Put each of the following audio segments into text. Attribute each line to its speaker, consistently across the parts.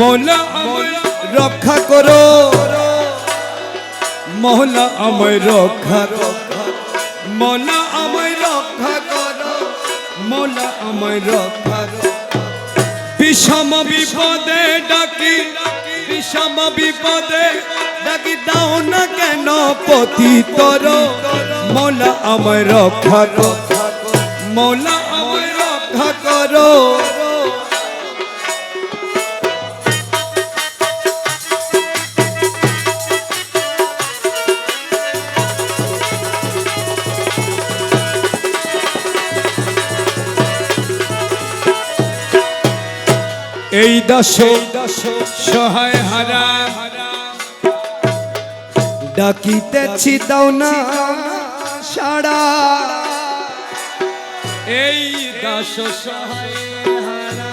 Speaker 1: মৌলা আমায় রক্ষা করো। মৌলা আমায় রক্ষা করো। মৌলা আমায় রক্ষা করো। মৌলা আমায় রক্ষা করো। বিষম বিপদে ডাকি, বিষম বিপদে ডাকি, দাও না কেন পতি তর মৌলা আমায় রক্ষা করো। মৌলা আমায় রক্ষা করো। এই দশ সহায় হারা। ডাকিতেছি দাও না সারা এই দশ সহায় হারা।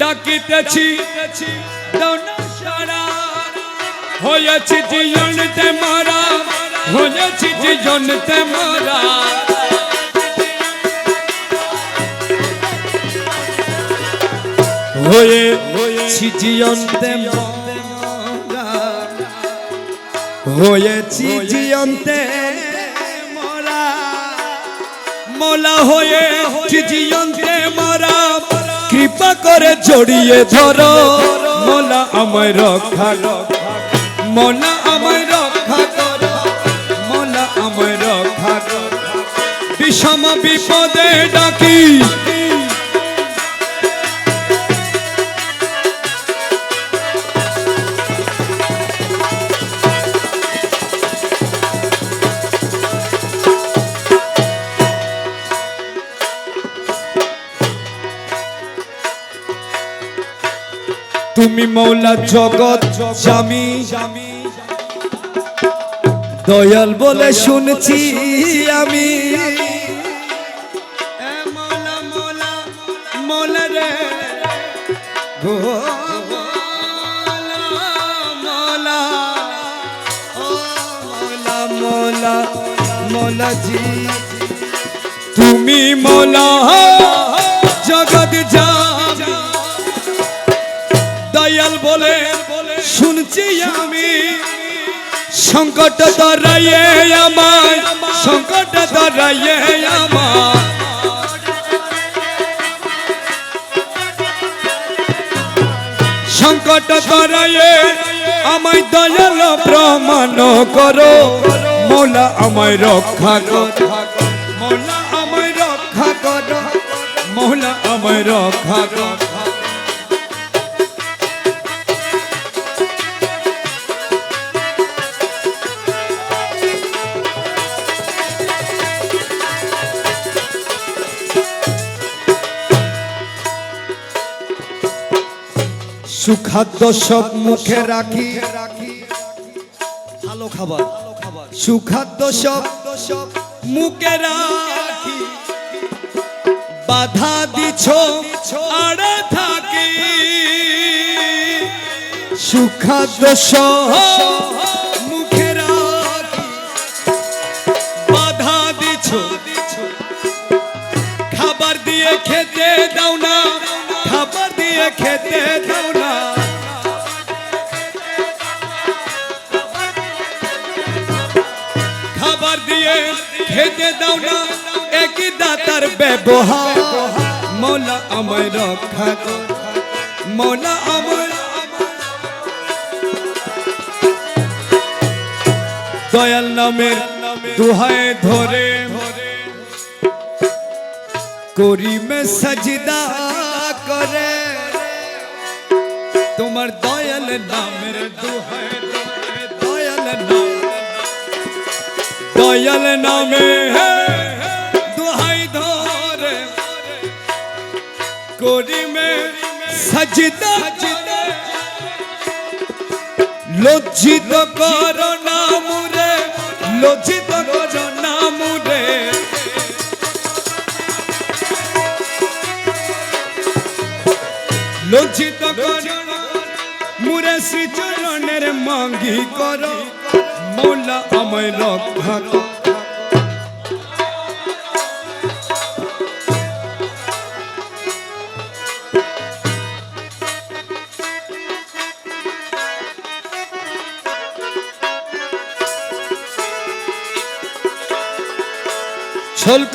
Speaker 1: ডাকিতেছি দাও না সারা হয়েছি জীবনতে মারা। হয়েছি জীবনতে মারা। হয়ে হয়েছি জীবনতে মারা। হয়েছি জীবনতে মরা। মোলা হয়ে জীবনতে মরা। কৃপা করে জড়িয়ে ধরো। মোলা আমায় রক্ষা মোলা আমায় বিষম বিপদে ডাকি। তুমি মৌলা জগৎ জামি দয়াল বলে শুনছি আমি। গো মৌলা মৌলা ও মৌলা মৌলা মৌলা জি তুমি মৌলা জগৎ জামি দয়াল বলে, শুনছি আমি। সংকট দরাইয়ে আমায়, সংকট দরাইয়ে আমায়। সংকট তরায়ে আমায় দয়াল প্রমাণ করো। মোলা আমায় রক্ষা করো। মোলা আমায় রক্ষা করো। মোলা আমায় রক্ষা করো। সুখাদ্য সব মুখে রাখি। ভালো খাবার। সুখাদ্য সব মুখে রাখি। বাধা দিছ, আড়ে থাকি। সুখাদ্য সব মুখে রাখি। বাধা দিছ। খাবার দিয়ে খেতে দাও না। খাবার দিয়ে খেতে দাও খেতে দাও না, একই দাতার ব্যবহার। মোলা আমায় রক্ষা মোলা আমায় দয়াল নামের দুহায় ধরে করি মে সজদা করে। তোমার দয়াল নামের দুহায় দয়াল নামে দুহাই ধরে করি মে সজদা লজ্জিত কর নামুরে, লজ্জিত কর নামুরে। লজ্জিত কর মুরে শ্রী চরণের মাঙ্গি কর। মৌলা আমায় রক্ষা কর। Sol